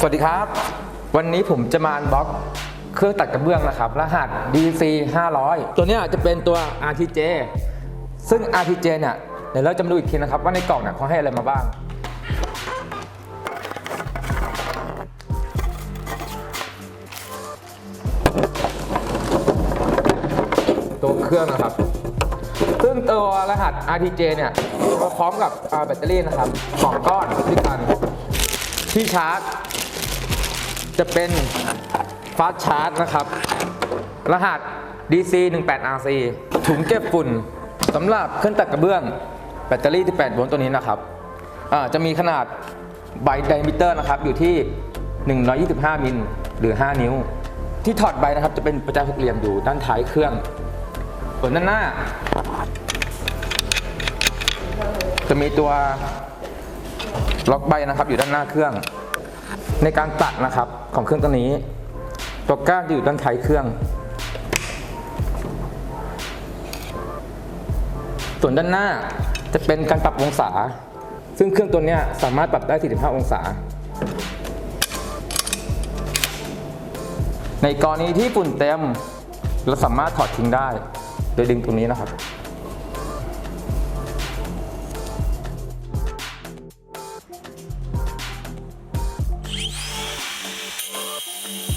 สวัสดีครับ วันนี้ผมจะมาอันบล็อกเครื่องตัดกระเบื้องนะครับ รหัส DC 500 ตัวนี้จะเป็นตัว RTJ ซึ่ง RTJ เนี่ยเดี๋ยวเราจะมาดูอีกทีนะครับ ว่าในกล่องเนี่ยเขาให้อะไรมาบ้าง ตัวเครื่องนะครับ ซึ่งตัวรหัส RTJ เนี่ยพร้อมกับอาแบตเตอรี่นะครับสองก้อนด้วยกันที่ชาร์จ จะเป็นฟาสชาร์จนะครับ รหัส DC 18 RC ถุงเก็บฝุ่นสำหรับเครื่องตัดกระเบื้อง แบตเตอรี่ที่8โวลต์ตัวนี้นะครับจะมีขนาดใบไดมิเตอร์นะครับ อยู่ที่ 125 มิลหรือ 5 นิ้ว ที่ถอดใบนะครับจะเป็นประจัยหกเหลี่ยมอยู่ด้านท้ายเครื่อง ส่วนด้านหน้า จะมีตัวล็อกใบนะครับอยู่ด้านหน้าเครื่อง ในการตัดนะครับของเครื่องตัวนี้ ตัวก้านจะอยู่ด้านท้ายเครื่อง ส่วนด้านหน้าจะเป็นการปรับองศา ซึ่งเครื่องตัวนี้สามารถปรับได้ 45 องศา ในกรณีที่ฝุ่นเต็ม เราสามารถถอดทิ้งได้ โดยดึงตรงนี้นะครับ Thank